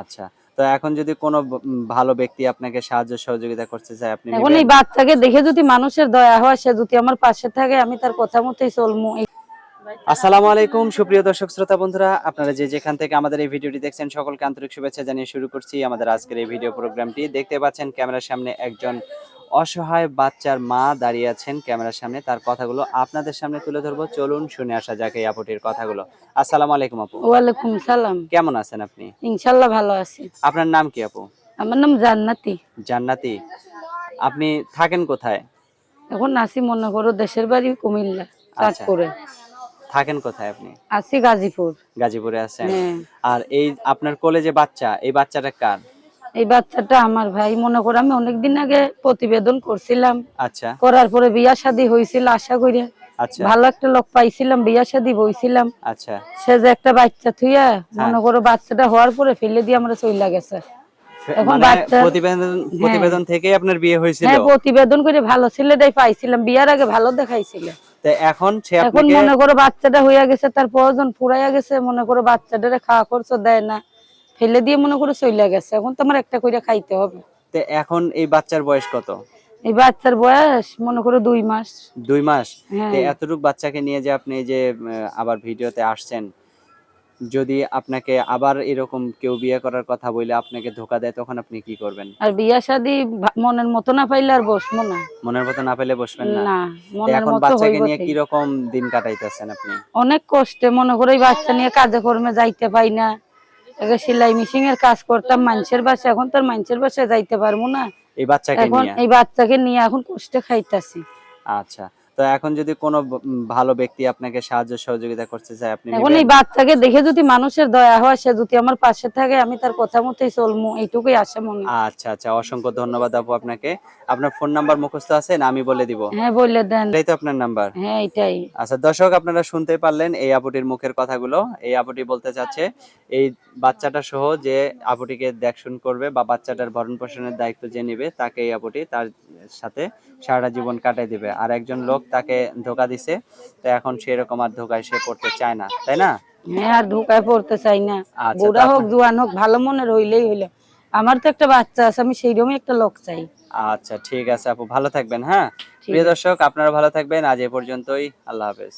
আচ্ছা তো এখন যদি কোনো ভালো ব্যক্তি আপনাকে সাহায্য সহযোগিতা করতে চায় আপনি এখন এই বাচ্চাকে দেখে যদি মানুষের দয়া হয় সে যদি আমার পাশে থাকে আমি তার কথা মতোই চলমু। আসসালামু আলাইকুম সুপ্রিয় দর্শক শ্রোতা বন্ধুরা আপনারা যে যেখান থেকে আমাদের এই ভিডিওটি দেখছেন সকলকে আন্তরিক শুভেচ্ছা জানিয়ে শুরু করছি আমাদের আজকের এই ভিডিও প্রোগ্রামটি। দেখতে পাচ্ছেন ক্যামেরার সামনে একজন অসহায় বাচ্চার মা দাঁড়িয়ে আছেন ক্যামেরার সামনে তার কথাগুলো আপনাদের সামনে তুলে ধরবো। চলুন শুনে আসা যাক এই আপুটির কথাগুলো। আসসালামু আলাইকুম আপু। ওয়ালাইকুম সালাম। কেমন আছেন আপনি? ইনশাল্লাহ ভালো আছি। আপনার নাম কি আপু? আমার নাম জান্নাতি। জান্নাতি। আপনি থাকেন কোথায়? এখন আছি মনে করো দেশের বাড়ি কুমিল্লা চাঁদপুরে। থাকেন কোথায় আপনি? আছি গাজীপুর। গাজীপুরে আছেন। হ্যাঁ। আর এই আপনার কোলে যে বাচ্চা এই বাচ্চাটা কার? এই বাচ্চাটা আমার ভাই মনে করো আমি অনেকদিন আগে প্রতিবেদন করছিলাম। আচ্ছা। করার পরে বিয়া শাদী হয়েছিল আশা করি আচ্ছা। ভালো একটা লোক পাইছিলাম বিয়া শাদী বইছিলাম। আচ্ছা। সে যে একটা বাচ্চা থুইয়া মনে করো বাচ্চাটা হওয়ার পরে ফেলে দিয়ে আমরা চইলা গেছে। এখন মানে বাচ্চা- প্রতিবেদন প্রতিবেদন থেকেই আপনার বিয়ে হয়েছিল? হ্যাঁ প্রতিবেদন করে ভালো ছেলেটাই পাইছিলাম বিয়ার আগে ভালো দেখাইছিল। এখন সে এখন মনে করো বাচ্চাটা হইয়া গেছে তার প্রয়োজন ফুরাইয়া গেছে মনে করো বাচ্চাটারে খাওয়া খরচ দেয় না। ফেলে দিয়ে মনে করো চইলা গেছে। এখন তো আমার একটা করে খাইতে হবে। তো এখন এই বাচ্চার বয়স কত? এই বাচ্চার বয়স মনে করো দুই মাস। দুই মাস? হ্যাঁ। এতটুক বাচ্চাকে নিয়ে যে আপনি যে আবার ভিডিওতে আসছেন যদি আপনাকে আবার এরকম কেউ বিয়ে করার কথা বলে আপনাকে ধোকা দেয় তখন আপনি কি করবেন? আর বিয়া শাদি মনের মতো না পাইলে আর বসবো না। মনের মতো না পাইলে বসবেন না? না মনের এখন বাচ্চাকে নিয়ে ঠিক। কীরকম দিন কাটাইতেছেন আপনি? অনেক কষ্টে মনে করে এই বাচ্চা নিয়ে কাজে কর্মে যাইতে পাই না। আগে সেলাই মেশিন এর কাজ করতাম মানুষের বাসা এখন তো মানুষের বাসায় যাইতে পারব না। এই বাচ্চাকে এখন এই বাচ্চাকে নিয়ে এখন কষ্টে খাইতাছি। আচ্ছা। তো এখন যদি কোনো ভালো ব্যক্তি আপনাকে সাহায্য সহযোগিতা করতে চায় আপনি এখন এই বাচ্চাকে দেখে যদি মানুষের দয়া হয় সে যদি আমার পাশে থাকে আমি তার কথা মতোই চলমু। এইটুকুই আশা মনে। আচ্ছা আচ্ছা অসংখ্য ধন্যবাদ আপু আপনাকে। আপনার ফোন নাম্বার মুখস্থ আছে? না আমি বলে দিব। হ্যাঁ বললে দেন। এটাই তো আপনার নাম্বার। হ্যাঁ এটাই। আচ্ছা দর্শক আপনারা শুনতে পারলেন এই আপুটির মুখের কথাগুলো। এই আপুটি বলতে চাচ্ছে এই বাচ্চাটা সহ যে আপুটিকে দেখশুন করবে বা বাচ্চাটার ভরণ পোষণের দায়িত্ব যে নেবে তাকে এই আপুটি তার সাথে সারাটা জীবন কাটাই দিবে। আর একজন লোক তাকে ধোকা দিছে। তো এখন সেরকম আর ধোকায় সে পড়তে চায় না তাই না? হ্যাঁ আর ঢোকায় পড়তে চাই না। আচ্ছা, বুড়া হোক জোয়ান হোক ভালো মনের হইলেই হইল। আমার তো একটা বাচ্চা আছে আমি সেইরকমই একটা লোক চাই। আচ্ছা ঠিক আছে আপু ভালো থাকবেন হ্যাঁ? প্রিয় দর্শক আপনারা ভালো থাকবেন। আজ এ পর্যন্তই আল্লাহ হাফেজ।